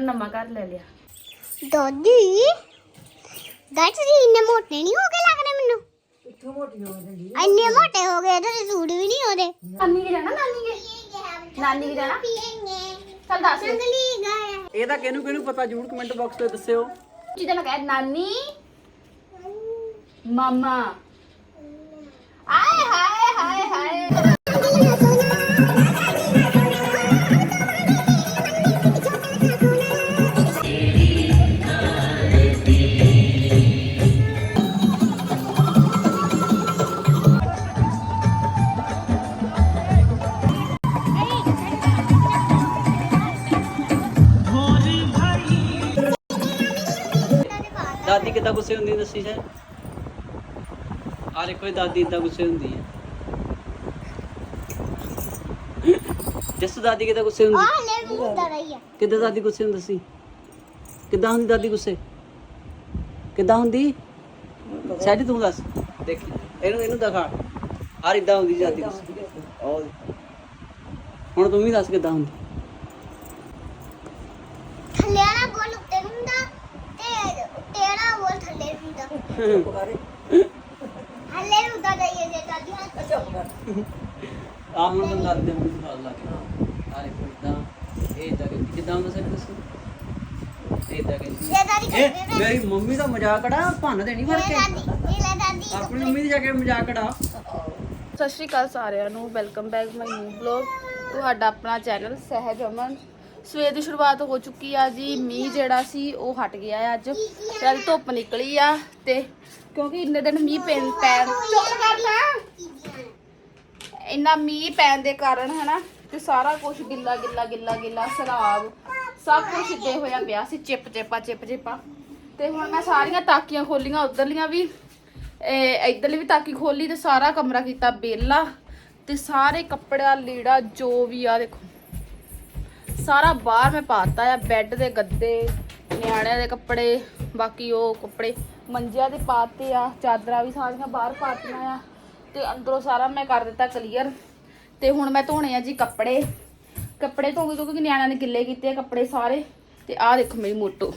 ਨਵਾਂ ਘਰ ਲੈ ਲਿਆ। ਦਾਦੀ ਦਾਦੀ ਜੀ ਇੰਨੇ ਮੋਟੇ ਨਹੀਂ ਹੋ ਗਏ ਲੱਗਦੇ ਮੈਨੂੰ? ਕਿੱਥੋਂ ਮੋਟੀ ਹੋ ਜਾਂਦੀ ਇੰਨੇ ਮੋਟੇ ਹੋ ਗਏ ਤੇ ਸੂਟ ਵੀ ਨਹੀਂ ਉਹਦੇ। ਨਾਨੀ ਕੇ ਜਾਣਾ ਨਾਨੀ ਕੇ ਨਾਨੀ ਕੇ ਜਾਣਾ ਚੱਲ ਦੱਸ। ਇਹ ਤਾਂ ਕਿਹਨੂੰ ਕਿਹਨੂੰ ਪਤਾ ਜਰੂਰ ਕਮੈਂਟ ਬਾਕਸ ਤੇ ਦੱਸਿਓ। ਜਿਹਦਾ ਮੈਂ ਕਹਿ ਨਾਨੀ ਮਾਮਾ। ਆਏ ਹਾਏ ਹਾਏ ਹਾਏ। ਦਾਦੀ ਕਿੱਦਾਂ ਗੁੱਸੇ ਹੁੰਦੀ ਦੱਸੀ ਸਰ ਆ ਦੇਖੋ ਇਹ ਦਾਦੀ ਇਦਾਂ ਗੁੱਸੇ ਹੁੰਦੀ ਹੈ। ਜੱਸ ਦਾਦੀ ਕਿੱਦਾਂ ਗੁੱਸੇ ਹੁੰਦੀ? ਆਹ ਲੈ ਵੀ ਹੁੰਦਾ ਰਹੀ ਆ। ਕਿੱਦਾਂ ਦਾਦੀ ਗੁੱਸੇ ਹੁੰਦੀ ਸੀ ਕਿੱਦਾਂ ਹੁੰਦੀ ਦਾਦੀ ਗੁੱਸੇ? ਕਿੱਦਾਂ ਹੁੰਦੀ? ਸੈਡੀ ਤੂੰ ਦੱਸ। ਦੇਖੀ ਇਹਨੂੰ ਇਹਨੂੰ ਦਿਖਾ। ਆਰ ਇਦਾਂ ਹੁੰਦੀ ਦਾਦੀ ਗੁੱਸੇ। ਉਹ ਦੇਖ। ਹੁਣ ਤੂੰ ਵੀ ਦੱਸ ਕਿੱਦਾਂ ਹੁੰਦੀ। ਥੱਲੇ ਵਾਲਾ ਬੋਲ ਉੱਤੇ ਨੂੰ ਹੁੰਦਾ ਤੇ ਉੱਤੇ ਵਾਲਾ ਬੋਲ ਥੱਲੇ ਹੱਲੇ ਜੇ ਹੱਥ ਦੇ ਇਹ ਕਿੱਦਾਂ ਹੁੰਦਾ ਦੱਸੋ? ਮੇਰੀ ਮੰਮੀ ਦਾ ਮਜ਼ਾਕ ਭੰਨ ਦੇਣੀ ਕੇ। ਆਪਣੀ ਮੰਮੀ ਦੀ ਜਾ ਕੇ ਮਜ਼ਾਕ ਸਤਿ ਸ਼੍ਰੀ ਅਕਾਲ ਸਾਰਿਆਂ ਨੂੰ welcome back my new blog ਤੁਹਾਡਾ ਆਪਣਾ ਚੈਨਲ ਸਹਿਜ ਅਮਨ ਸਵੇਰ ਦੀ ਸ਼ੁਰੂਆਤ ਹੋ ਚੁੱਕੀ ਆ ਜੀ। ਮੀਂਹ ਜਿਹੜਾ ਸੀ, ਉਹ ਹਟ ਗਿਆ ਆ ਅੱਜ। ਤੇ ਧੁੱਪ ਨਿਕਲੀ ਆ ਤੇ ਕਿਉਂਕਿ ਇੰਨੇ ਦਿਨ ਮੀਂਹ ਪੈਣ ਪੈਣ ਚੁੱਪ ਕਰ ਲੈ ਇੰਨਾ ਮੀਂਹ ਪੈਣ ਦੇ ਕਾਰਨ ਹਨਾ, ਤੇ ਸਾਰਾ ਕੁਝ ਗਿੱਲਾ ਗਿੱਲਾ ਗਿੱਲਾ ਗਿੱਲਾ, ਸ਼ਰਾਬ, ਸਭ ਕੁਝ ਇੱਦੇ ਹੋਇਆ ਪਿਆ ਸੀ, ਚਿਪ ਚਿਪਾ ਚਿਪ ਚਿਪਾ। ਤੇ ਹੁਣ ਮੈਂ ਸਾਰੀਆਂ ਤਾਕੀਆਂ ਖੋਲੀਆਂ, ਉਧਰਲੀਆਂ ਵੀ। ਇਹ ਇਧਰਲੀ ਵੀ ਤਾਕੀ ਖੋਲੀ ਤੇ ਸਾਰਾ ਕਮਰਾ ਕੀਤਾ, ਬੇਲਾ। ਤੇ ਸਾਰੇ ਕੱਪੜਾ ਲੀੜਾ, ਜੋ ਵੀ ਆ, ਦੇਖੋ। ਸਾਰਾ ਬਾਹਰ ਮੈਂ ਪਾਤਾ ਆ ਬੈੱਡ ਦੇ ਗੱਦੇ, ਨਿਆਣਿਆਂ ਦੇ ਕੱਪੜੇ, ਬਾਕੀ ਉਹ ਕੱਪੜੇ ਮੰਜਿਆਂ ਦੇ ਪਾਤੇ ਆ, ਚਾਦਰਾਂ ਵੀ ਸਾਰੀਆਂ ਬਾਹਰ ਪਾਤੀਆਂ ਆ ਤੇ ਅੰਦਰੋਂ ਸਾਰਾ ਮੈਂ ਕਰ ਦਿੱਤਾ ਕਲੀਅਰ ਤੇ ਹੁਣ ਮੈਂ ਧੋਣੇ ਆ ਜੀ ਕੱਪੜੇ। ਕੱਪੜੇ ਧੋਗੇ ਕਿਉਂਕਿ ਨਿਆਣਿਆਂ ਨੇ ਗਿੱਲੇ ਕੀਤੇ ਆ ਕੱਪੜੇ ਸਾਰੇ ਤੇ ਆਹ ਦੇਖੋ ਮੇਰੀ ਮੋਟੋ।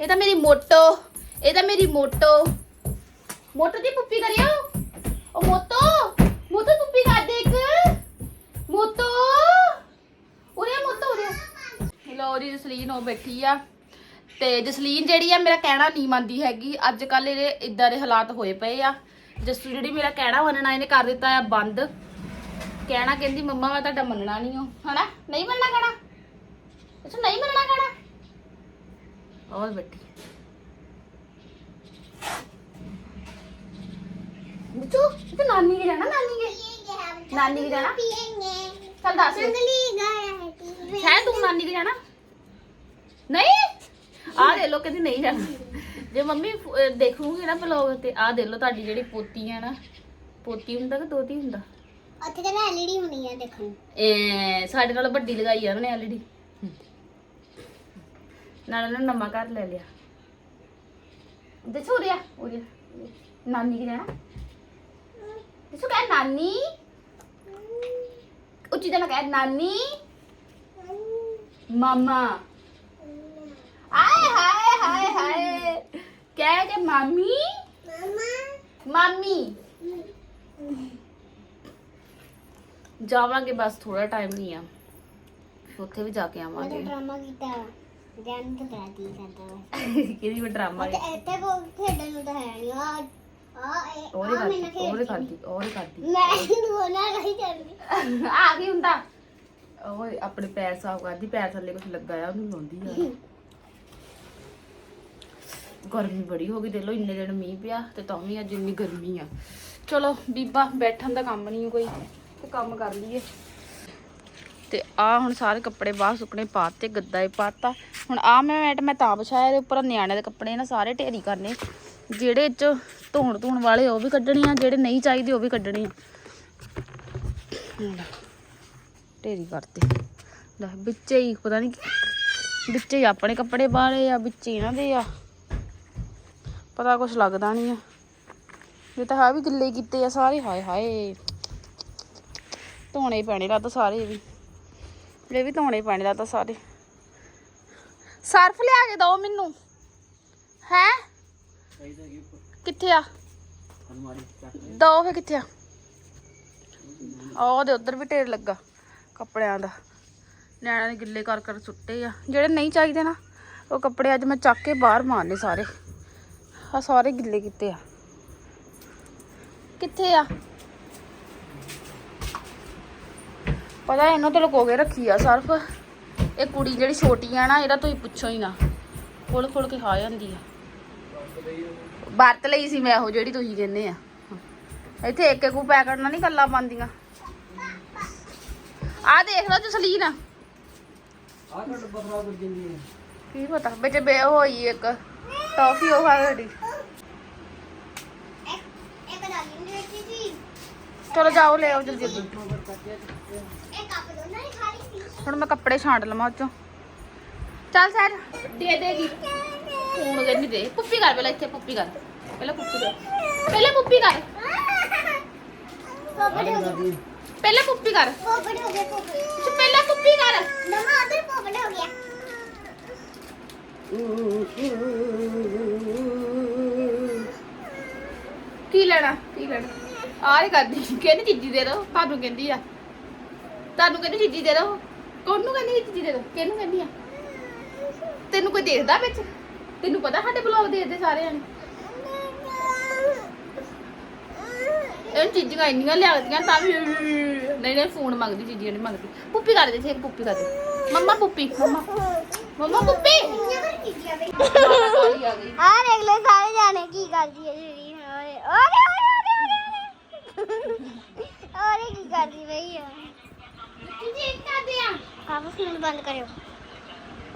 ਇਹ ਤਾਂ ਮੇਰੀ ਮੋਟੋ, ਇਹ ਤਾਂ ਮੇਰੀ ਮੋਟੋ। ਮੋਟੋ ਦੀ ਪੁੱਪੀ ਕਰਿਓ। ਉਹ ਮੋਟੋ ਮੋਟੋ ਪੁੱਪੀ ਕਰ ਦੇ ਇੱਕ। ਮੋਟੋ। ਲਓ ਜੀ ਜਸਲੀਨ ਉਹ ਬੈਠੀ ਆ। ਤੇ ਜਸਲੀਨ ਜਿਹੜੀ ਆ ਮੇਰਾ ਕਹਿਣਾ ਨਹੀਂ ਮੰਨਦੀ ਹੈਗੀ। ਅੱਜ ਕੱਲ ਇਹਦੇ ਇਦਾਂ ਦੇ ਹਾਲਾਤ ਹੋਏ ਪਏ ਆ। ਜਸੂ ਜਿਹੜੀ ਮੇਰਾ ਕਹਿਣਾ ਮੰਨਣਾ ਇਹਨੇ ਕਰ ਦਿੱਤਾ ਆ ਬੰਦ। ਕਹਿਣਾ ਕਹਿੰਦੀ ਮੰਮਾ ਮੈਂ ਤੁਹਾਡਾ ਮੰਨਣਾ ਨਹੀਂ ਹੋ ਹਨਾ? ਨਹੀਂ ਮੰਨਣਾ ਕਹਿਣਾ? ਅੱਛਾ ਨਹੀਂ ਮੰਨਣਾ ਕਹਿਣਾ? ਹੋਰ ਬੈਠੀ। ਬਿੱਟੂ ਤੂੰ ਨਾਨੀ ਕੇ ਜਾਣਾ? ਨਾਨੀ ਕੇ? ਨਾਨੀ ਕੇ ਜਾਣਾ। ਚੱਲ ਦੱਸ। ਹੈ ਤੂੰ ਨਾਨੀ ਕੇ ਜਾਣਾ। ਨਹੀਂ? ਆ ਦੇ ਲੋ ਕਹਿੰਦੀ ਨਹੀਂ ਜਾਣਾ। ਜੇ ਮੰਮੀ ਅਹ ਦੇਖੂਗੀ ਨਾ ਬਲੌਗ ਤੇ ਆ ਦੇ ਲੋ ਤੁਹਾਡੀ ਜਿਹੜੀ ਪੋਤੀ ਆ ਨਾ। ਪੋਤੀ ਹੁੰਦਾ ਕਿ ਦੋਤੀ ਹੁੰਦਾ? ਉੱਥੇ ਤਾਂ ਐਲਈਡੀ ਹੋਣੀ ਆ ਦੇਖਣ। ਇਹ ਸਾਡੇ ਨਾਲ ਵੱਡੀ ਲਗਾਈ ਆ ਉਹਨੇ ਐਲਈਡੀ ਨਾਲ ਉਹਨੇ ਨਵਾਂ ਘਰ ਲੈ ਲਿਆ। ਦੇਖੋ ਉਰਿਆ ਉਰਿਆ ਨਾਨੀ ਕੇ ਜਾਣਾ? ਦੇਖੋ ਕਹਿ ਨਾਨੀ। ਉੱਚੀ ਤਾਂ ਕਹਿ ਨਾਨੀ। ਮਾਮਾ ਆਏ ਹਾਏ ਹਾਏ ਹਾਏ ਕਹਿ ਕੇ ਮਾਮੀ ਮਾਮੀ ਜਾਵਾਂਗੇ ਬਸ ਥੋੜਾ ਟਾਈਮ ਨਹੀਂ ਆ ਉੱਥੇ ਵੀ ਜਾ ਕੇ ਮੈਂ ਆਵਾਂਗੇ ਡਰਾਮਾ ਕੀਤਾ ਜਾਨ ਤਾਂ ਦਾਦੀ ਕਰਦਾ ਵਾ ਕਿਹਦੀ ਵੀ ਡਰਾਮਾ ਤੇ ਇੱਥੇ ਕੋ ਖੇਡਣ ਨੂੰ ਤਾਂ ਹੈ ਨਹੀਂ ਆ ਆ ਇਹ ਉਹਦੇ ਆ ਮੈਨੂੰ ਖਾਦੀ ਉਹਦੇ ਖੇਡ ਖਾਦੀ ਉਹਦੇ ਖਾਦੀ ਮੈਂ ਦੋਨਾਂ ਨਹੀਂ ਚੱਲਦੀ ਆ ਕੀ ਹੁੰਦਾ ਉਹ ਆਪਣੇ ਪੈਰ ਸਾਫ਼ ਕਰਦੀ, ਪੈਰ ਥੱਲੇ ਕੁਝ ਲੱਗਾ ਆ, ਉਹਨੂੰ ਲਾਉਂਦੀ ਆ। ਗਰਮੀ ਬੜੀ ਹੋ ਗਈ, ਦੇਖ ਲਓ ਇੰਨੇ ਦਿਨ ਮੀਂਹ ਪਿਆ ਤੇ ਤਾਂ ਵੀ ਅੱਜ ਇੰਨੀ ਗਰਮੀ ਆ। ਚਲੋ ਬੀਬਾ, ਬੈਠਣ ਦਾ ਕੰਮ ਨਹੀਂ ਕੋਈ, ਤੇ ਕੰਮ ਕਰ ਲਈਏ। ਤੇ ਆ ਹੁਣ ਸਾਰੇ ਕੱਪੜੇ ਬਾਹਰ ਸੁੱਕਣੇ ਪਾਤੇ, ਗੱਦਾ ਹੀ ਪਾਤਾ। ਹੁਣ ਆ ਮੈਂ ਮੈਟ, ਮੈਂ ਤਾਂ ਵਿਛਾਇਆ, ਇਹਦੇ ਉੱਪਰ ਨਿਆਣੇ ਦੇ ਕੱਪੜੇ ਨਾ ਸਾਰੇ ਢੇਰੀ ਕਰਨੇ। ਜਿਹੜੇ ਚ ਧੋਣ ਧੋਣ ਵਾਲੇ ਉਹ ਵੀ ਕੱਢਣੇ ਆ, ਜਿਹੜੇ ਨਹੀਂ ਚਾਹੀਦੇ ਉਹ ਵੀ ਕੱਢਣੇ ਆ। ਢੇਰੀ ਕਰਤੇ। ਲੈ ਵਿੱਚੇ ਹੀ, ਪਤਾ ਨਹੀਂ ਵਿੱਚੇ ਹੀ ਆਪਣੇ ਕੱਪੜੇ ਬਾਲੇ ਆ, ਵਿੱਚੇ ਇਹਨਾਂ ਦੇ ਆ। ਪਤਾ ਕੁਛ ਲੱਗਦਾ ਨਹੀਂ ਆ। ਇਹ ਤਾਂ ਹੈ ਵੀ ਗਿੱਲੇ ਕੀਤੇ ਆ ਸਾਰੇ, ਹਾਏ ਹਾਏ। ਧੋਣੇ ਪੈਣੇ ਲੱਗਦਾ ਸਾਰੇ ਇਹ ਵੀ। ਇਹ ਵੀ ਧੋਣੇ ਪੈਣੇ ਲੱਗਦਾ ਸਾਰੇ। ਸਰਫ ਲਿਆ ਕੇ ਦਿਓ ਮੈਨੂੰ। ਹੈ? ਚਾਹੀਦਾ ਕਿੱਥੇ ਆ? ਅਲਮਾਰੀ ਚ ਦੋ ਫੇ ਕਿੱਥੇ ਆ? ਆਹ ਉਹਦੇ ਉਧਰ ਵੀ ਢੇਰ ਲੱਗਾ। ਕੱਪੜਿਆਂ ਦਾ। ਨਿਆਣਿਆਂ ਨੇ ਗਿੱਲੇ ਕਰ ਕਰ ਸੁੱਟੇ ਆ। ਜਿਹੜੇ ਨਹੀਂ ਚਾਹੀਦੇ ਨਾ, ਉਹ ਕੱਪੜੇ ਅੱਜ ਮੈਂ ਚੱਕ ਕੇ ਬਾਹਰ ਮਾਰਨੇ ਸਾਰੇ। ਆ ਸਾਰੇ ਗਿੱਲੇ ਕੀਤੇ ਆ। ਕਿੱਥੇ ਆ? ਪਤਾ ਇਹਨੂੰ ਤਾਂ ਲੁਕੋ ਕੇ ਰੱਖੀ ਆ ਸਰਫ। ਇਹ ਕੁੜੀ ਜਿਹੜੀ ਛੋਟੀ ਆ ਨਾ, ਇਹਦਾ ਤੁਸੀਂ ਪੁੱਛੋ ਹੀ ਨਾ। ਖੋਲ ਖੋਲ ਕੇ ਖਾ ਜਾਂਦੀ ਆ। ਵਰਤ ਲਈ ਸੀ ਮੈਂ ਉਹ ਜਿਹੜੀ ਤੁਸੀਂ ਕਹਿੰਦੇ ਆ। ਇੱਥੇ ਇੱਕ ਇੱਕ ਪੈਕਟ ਨਾਲ ਨਹੀਂ ਗੱਲਾਂ ਪਾਉਂਦੀਆਂ ਆ ਦੇਖ ਲਓ ਜਸਲੀਨ। ਆਹ ਤਾਂ ਡੱਬਾ ਖਰਾਬ ਕਰ ਜਾਂਦੀ ਹੈ। ਕੀ ਪਤਾ ਵਿੱਚ ਬੇ ਹੋਈ ਇੱਕ। ਟੌਫੀ ਉਹ ਖਾ ਗਈ ਇੱਕ ਇੱਕ ਦਾਦੀ ਨੂੰ ਦਿੱਤੀ ਸੀ ਚਲੋ ਜਾਓ ਲੈ ਆਓ ਜਲਦੀ ਜਲਦੀ। ਇਹ ਕੱਪ ਦੋਨਾਂ ਨੇ ਖਾ ਲਈ ਸੀ ਹੁਣ ਮੈਂ ਕੱਪੜੇ ਛਾਂਟ ਲਵਾਂ ਉਹ ਚੋਂ ਚੱਲ ਸਰ ਦੇ ਦੇਗੀ। ਫੋਨ ਕਹਿੰਦੀ ਦੇ। ਪੁੱਪੀ ਕਰ ਪਹਿਲਾਂ ਇੱਥੇ ਪੁੱਪੀ ਕਰ। ਪਹਿਲਾਂ ਪੁੱਪੀ ਕਰ। ਪਹਿਲਾਂ ਪੁੱਪੀ ਕਰ। ਪੋਪੜ ਹੋ ਗਿਆ ਪਹਿਲਾਂ ਪੁੱਪੀ ਕਰ। ਪੋਪੜ ਹੋ ਗਿਆ ਪੋਪੜ ਅੱਛਾ, ਪਹਿਲਾਂ ਪੁੱਪੀ ਕਰ। ਮਮਾ ਉਧਰ ਪੋਪੜ ਹੋ ਗਿਆ। ਕੀ ਲੈਣਾ ਕੀ ਲੈਣਾ? ਆਹ ਹੀ ਕਰਦੀ। ਕਹਿੰਦੀ ਚੀਜ਼ੀ ਦੇ ਦੋ ਤੁਹਾਨੂੰ ਕਹਿੰਦੀ ਆ। ਤੁਹਾਨੂੰ ਕਹਿੰਦੀ ਚੀਜ਼ੀ ਦੇ ਦੋ। ਕੋਨੂੰ ਕਹਿੰਦੀ ਚੀਜ਼ੀ ਦੇ ਦੋ? ਕਿਹਨੂੰ ਕਹਿੰਦੀ ਆ? ਤੈਨੂੰ ਕੋਈ ਦੇਖਦਾ ਵਿੱਚ? ਤੈਨੂੰ ਪਤਾ ਸਾਡੇ ਬਲੌਗ ਦੇਖਦੇ ਸਾਰੇ ਜਣੇ ਇਹ ਚੀਜ਼ਾਂ ਇੰਨੀਆਂ ਲਿਆਗਦੀਆਂ ਤਾਂ ਵੀ ਨਹੀਂ ਨਹੀਂ ਫੋਨ ਮੰਗਦੀ ਚੀਜ਼ਾਂ ਨਹੀਂ ਮੰਗਦੀ। ਪੁੱਪੀ ਕਰ ਦੇ ਇੱਕ ਪੁੱਪੀ ਕਰ ਦੇ। ਮੰਮਾ ਪੁੱਪੀ ਮੰਮਾ। ਮੰਮਾ ਪੁੱਪੀ। ਆ ਦੇਖ ਲੈ ਸਾਰੇ ਜਾਣੇ ਕੀ ਕਰਦੀ ਹੈ ਜਿਹੜੀ। ਓਏ ਓਏ ਓਏ ਓਏ ਕੀ ਕਰਦੀ ਰਹੀ ਹੈ ਜੀ ਕਰਦੇ ਆ। ਕਾਬੂ ਫੋਨ ਬੰਦ ਕਰਿਓ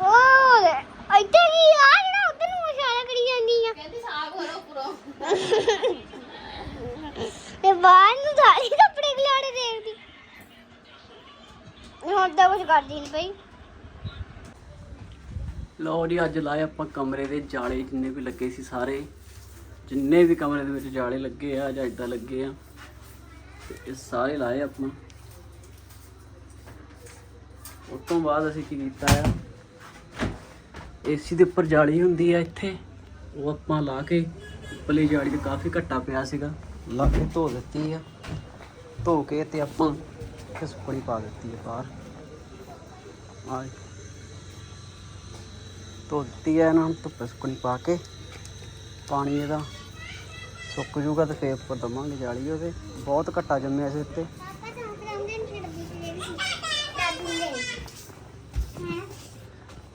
ਓਏ ਇੱਥੇ ਕੀ ਆ ਜਿਹੜਾ ਉਧਰ ਨੂੰ ਇਸ਼ਾਰਾ ਕਰੀ ਜਾਂਦੀ ਆ ਕਹਿੰਦੀ ਸਾਗ ਹੋ ਰੋ ਪੂਰਾ ਤੇ ਬਾਹਰ ਨੂੰ ਸਾਰੇ ਕੱਪੜੇ ਖਿਲਾੜੇ ਦੇਖਦੀ ਹੁਣ ਤਾਂ ਕੁਝ ਲਓ ਜੀ, ਅੱਜ ਲਾਏ ਆਪਾਂ ਕਮਰੇ ਦੇ ਜਾਲੇ ਜਿੰਨੇ ਵੀ ਲੱਗੇ ਸੀ ਸਾਰੇ। ਜਿੰਨੇ ਵੀ ਕਮਰੇ ਦੇ ਵਿੱਚ ਜਾਲੇ ਲੱਗੇ ਆ, ਜਾਂ ਇਦਾਂ ਲੱਗੇ ਆ, ਤੇ ਇਹ ਸਾਰੇ ਲਾਏ ਆਪਾਂ। ਉਸ ਤੋਂ ਬਾਅਦ ਅਸੀਂ ਕੀ ਕੀਤਾ ਆ? ਏਸੀ ਦੇ ਉੱਪਰ ਜਾਲੀ ਹੁੰਦੀ ਆ ਇੱਥੇ। ਉਹ ਆਪਾਂ ਲਾ ਕੇ ਉੱਪਰਲੀ ਜਾਲੀ ਤੇ ਕਾਫੀ ਘੱਟਾ ਪਿਆ ਸੀਗਾ। ਲਾ ਕੇ ਧੋ ਦਿੱਤੀ ਆ। ਧੋ ਕੇ ਤੇ ਆਪਾਂ ਇੱਥੇ ਸੁੱਕਣੀ ਪਾ ਦਿੱਤੀ ਆ ਬਾਹਰ। ਆ ਧੋ ਦਿੱਤੀ ਹੈ ਇਹਨਾਂ ਨੂੰ, ਧੁੱਪੇ ਸੁੱਕਣੀ ਪਾ ਕੇ, ਪਾਣੀ ਇਹਦਾ ਸੁੱਕ ਜੂਗਾ ਤੇ ਫੇਰ ਉੱਪਰ ਦਵਾਂਗੇ ਜਾਲੀ ਉਹਦੇ। ਬਹੁਤ ਘੱਟਾ ਜੰਮਿਆ ਸੀ ਉੱਤੇ। ਪਾਪਾ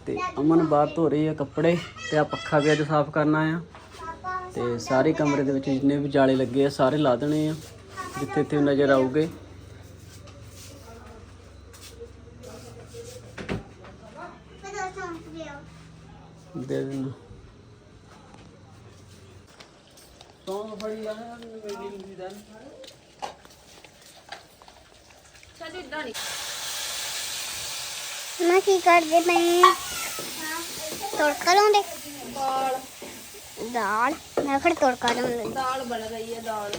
ਤੇ ਅਮਨ ਬਾਹਰ ਧੋ ਰਹੀ ਹੈ ਕੱਪੜੇ ਤੇ ਆ ਪੱਖਾ ਵੀ ਅੱਜ ਸਾਫ਼ ਕਰਨਾ ਆ। ਪਾਪਾ ਤੇ ਸਾਰੇ ਕਮਰੇ ਦੇ ਵਿੱਚ ਜਿੰਨੇ ਵੀ ਜਾਲੇ ਲੱਗੇ ਆ, ਸਾਰੇ ਲਾ ਦੇਣੇ ਆ ਜਿੱਥੇ ਜਿੱਥੇ ਨਜ਼ਰ ਆਉਗੇ ਪਤਾ ਸੰਪ ਲਿਓ ਦੇ ਦੇਣਾ ਸੌਂਗ ਫੜੀ ਆ ਮੇਰੀ ਦੀ ਦਾ ਸਾਡੀ ਇਦਾਂ ਨਹੀਂ ਮੈਂ ਕੀ ਕਰਦੇ ਪਏ ਤੜਕਾ ਲਾਉਂਦੇ ਦਾਲ ਦਾਲ। ਮੈਂ ਫਿਰ ਤੜਕਾ ਦਾਲ ਬਣ ਰਹੀ ਹੈ ਦਾਲ।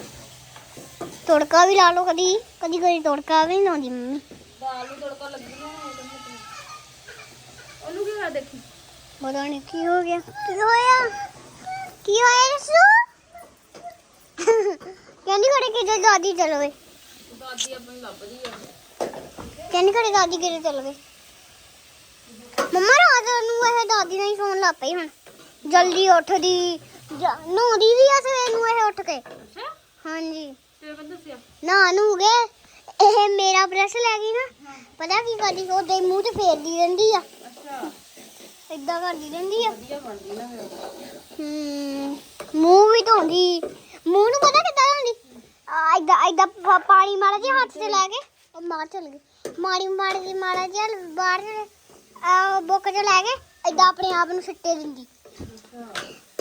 ਤੜਕਾ ਵੀ ਲਾ ਲਓ ਕਦੀ। ਕਦੀ ਕਦੀ ਤੜਕਾ ਵੀ ਨੀ ਲਾਉਂਦੀ ਮੰਮੀ। ਦਾਲ ਨੂੰ ਤੜਕਾ ਲੱਗੀ ਨਾ ਉਹਨੂੰ ਕੀ ਹੋਇਆ ਦੇਖੀ? ਪਤਾ ਨਹੀਂ ਕੀ ਹੋ ਗਿਆ। ਕੀ ਹੋਇਆ? ਕੀ ਹੋਇਆ ਰਸੂ ਕਹਿੰਦੀ ਘਰੇ ਕਿਤੇ ਦਾਦੀ ਚਲ ਗਏ ਦਾਦੀ ਆਪਣੀ ਲੱਭਦੀ ਆ। ਕਹਿੰਦੀ ਘਰੇ ਦਾਦੀ ਕਿਤੇ ਚਲ ਗਏ ਮੰਮਾ ਰਾਤ ਨੂੰ ਇਹ ਦਾਦੀ ਨਾਲ ਹੀ ਸੌਣ ਲੱਗ ਪਈ ਹੁਣ। ਜਲਦੀ ਉੱਠਦੀ। ਨਹਾਉਂਦੀ ਵੀ ਆ ਸਵੇਰ ਨੂੰ ਇਹ ਉੱਠ ਕੇ। ਅੱਛਾ। ਹਾਂਜੀ। ਤੇਰੇ ਦੱਸਿਆ ਨਾ ਨੂੰ ਗਏ। ਇਹ ਮੇਰਾ ਬ੍ਰਸ਼ ਲੈ ਗਈ ਨਾ। ਪਤਾ ਕੀ ਕਰਦੀ? ਉਹਦੇ ਮੂੰਹ ਤੇ ਫੇਰਦੀ ਰਹਿੰਦੀ ਆ। ਅੱਛਾ। ਏਦਾਂ ਕਰਦੀ ਰਹਿੰਦੀ ਆ। ਵਧੀਆ ਬਣਦੀ ਨਾ ਫਿਰ ਹਮ ਮੂੰਹ ਵੀ ਧੋਂਦੀ। ਮੂੰਹ ਨੂੰ ਪਤਾ ਕਿੱਦਾਂ ਧੋਂਦੀ? ਏਦਾਂ ਪ- ਪਾਣੀ ਮਾੜਾ ਜਿਹਾ ਹੱਥ ਤੇ ਲਾ ਕੇ। ਉਹ ਮਾਰ ਚਲ ਗਈ। ਮਾੜੀ ਮਾੜੀ ਜਿਹੀ ਮਾੜਾ ਜਿਹਾ ਬਾਹਰ ਆ ਬੁੱਕ ਚ ਲੈ ਕੇ ਏਦਾਂ ਆਪਣੇ ਆਪ ਨੂੰ ਸਿੱਟੇ ਦਿੰਦੀ।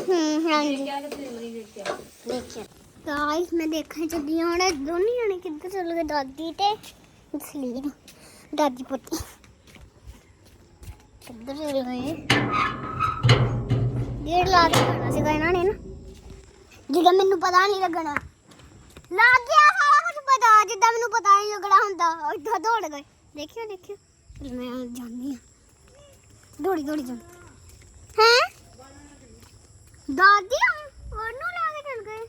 ਹੂੰ ਹਾਂਜੀ। ਕਿਆ ਕਿ ਤੇਰੀ ਵਾਰੀ ਦੇਖਿਆ ਦੇਖਿਆ। ਗਾਇਸ ਮੈਂ ਦੇਖਣ ਚੱਲੀ ਹਾਂ ਹੁਣ। ਦੋਨੇ ਜਣੇ ਕਿੱਧਰ ਚਲ ਗਏ? ਦਾਦੀ ਤੇ ਸਲੀਨ ਦਾਦੀ ਪੁੱਤੀ। ਕਿੱਧਰ ਚਲੇ ਗਏ? ਗੇੜ ਲਾ ਕੇ ਕਰਨਾ ਸੀਗਾ ਇਹਨਾਂ ਨੇ ਨਾ। ਜਿਹਦਾ ਮੈਨੂੰ ਪਤਾ ਨਹੀਂ ਲੱਗਣਾ। ਲੱਗ ਗਿਆ ਸਾਰਾ ਕੁਝ ਪਤਾ। ਜਿੱਦਾਂ ਮੈਨੂੰ ਪਤਾ ਨਹੀਂ ਲੱਗਣਾ ਹੁੰਦਾ। ਏਦਾਂ ਦੌੜ ਗਏ। ਦੇਖਿਓ ਦੇਖਿਓ। ਮੈਂ ਜਾਂਦੀ ਹਾਂ। ਦੌੜੀ ਦੌੜੀ ਜਾਂਦੀ ਦਾਦੀ ਉਹਨੂੰ ਲੈ ਕੇ ਚਲ ਗਏ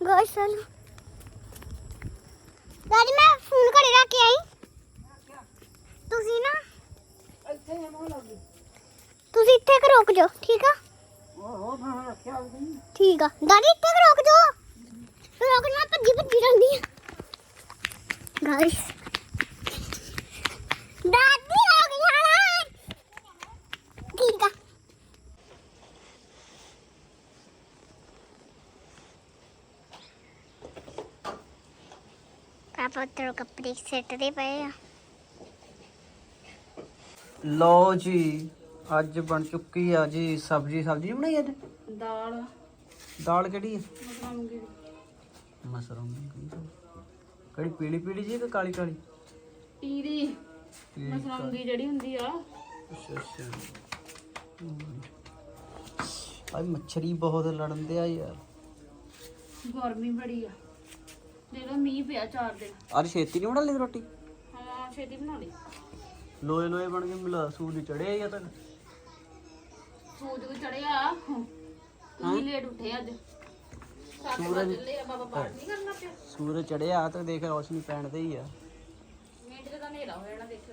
ਗੋਸਲ ਦਾਦੀ ਮੈਂ ਫੋਨ ਘਰੇ ਰੱਖ ਕੇ ਆਈ ਤੁਸੀਂ ਨਾ ਤੁਸੀਂ ਇੱਥੇ ਕੁ ਰੁਕ ਜਾਓ ਠੀਕ ਆ ਠੀਕ ਆ ਦਾਦੀ ਇੱਥੇ ਕੁ ਰੁਕ ਜਾਓ ਰੁਕ ਨਾ ਭੱਜੀ ਭੱਜੀ ਰਹਿੰਦੀ ਆ ਗਾਇਸ ਦਾਦੀ ਆ ਗਈ ਠੀਕ ਆ ਪਾਪਾ ਤੇਰੇ ਕੱਪੜੇ ਸੈੱਟ ਦੇ ਪਏ ਆ। ਲਓ ਜੀ ਅੱਜ ਬਣ ਚੁੱਕੀ ਆ ਜੀ ਸਬਜੀ। ਸਬਜੀ ਬਣਾਈ ਅੱਜ? ਦਾਲ। ਦਾਲ ਕਿਹੜੀ ਹੈ ਮਸਾਂਗੀ ਮਸਰੂਮ ਕਿਹੜੀ ਪੀਲੀ ਪੀਲੀ ਜੀ ਕਿ ਕਾਲੀ ਕਾਲੀ? ਪੀਰੀ ਮਸਾਂਗੀ ਜਿਹੜੀ ਹੁੰਦੀ ਆ। ਅੱਛਾ ਅੱਛਾ। ਆਈ ਮੱਛਰੀ ਬਹੁਤ ਲੜਨ ਦੇ ਆ ਯਾਰ। ਗਰਮੀ ਬੜੀ ਆ। ਦੇ ਲੋ ਮੀਂਹ ਪਿਆ ਚਾਰ ਦਿਨ। ਅੱਜ ਛੇਤੀ ਨਹੀਂ ਬਣਾ ਲਈ ਰੋਟੀ? ਹਾਂ ਛੇਤੀ ਬਣਾ ਲਈ। ਲੋਏ ਲੋਏ ਬਣ ਕੇ ਮਿਲਾ ਸੂਰਜ ਚੜਿਆ ਜਾਂ ਤੱਕ ਸੂਰਜ ਕੋ ਚੜਿਆ। ਤੁਸੀਂ ਲੇਟ ਉੱਠੇ ਅੱਜ। ਸੂਰਜ ਬਾਬਾ ਪਾਠ ਨਹੀਂ ਕਰਨਾ ਪਿਆ। ਸੂਰਜ ਚੜਿਆ ਤਾਂ ਦੇਖ ਰੌਸ਼ਨੀ ਪੈਣ ਤੇ ਹੀ ਆ। ਮਿੰਟ ਤਾਂ ਹਨੇਰਾ ਹੋ ਜਾਣਾ ਦੇਖੋ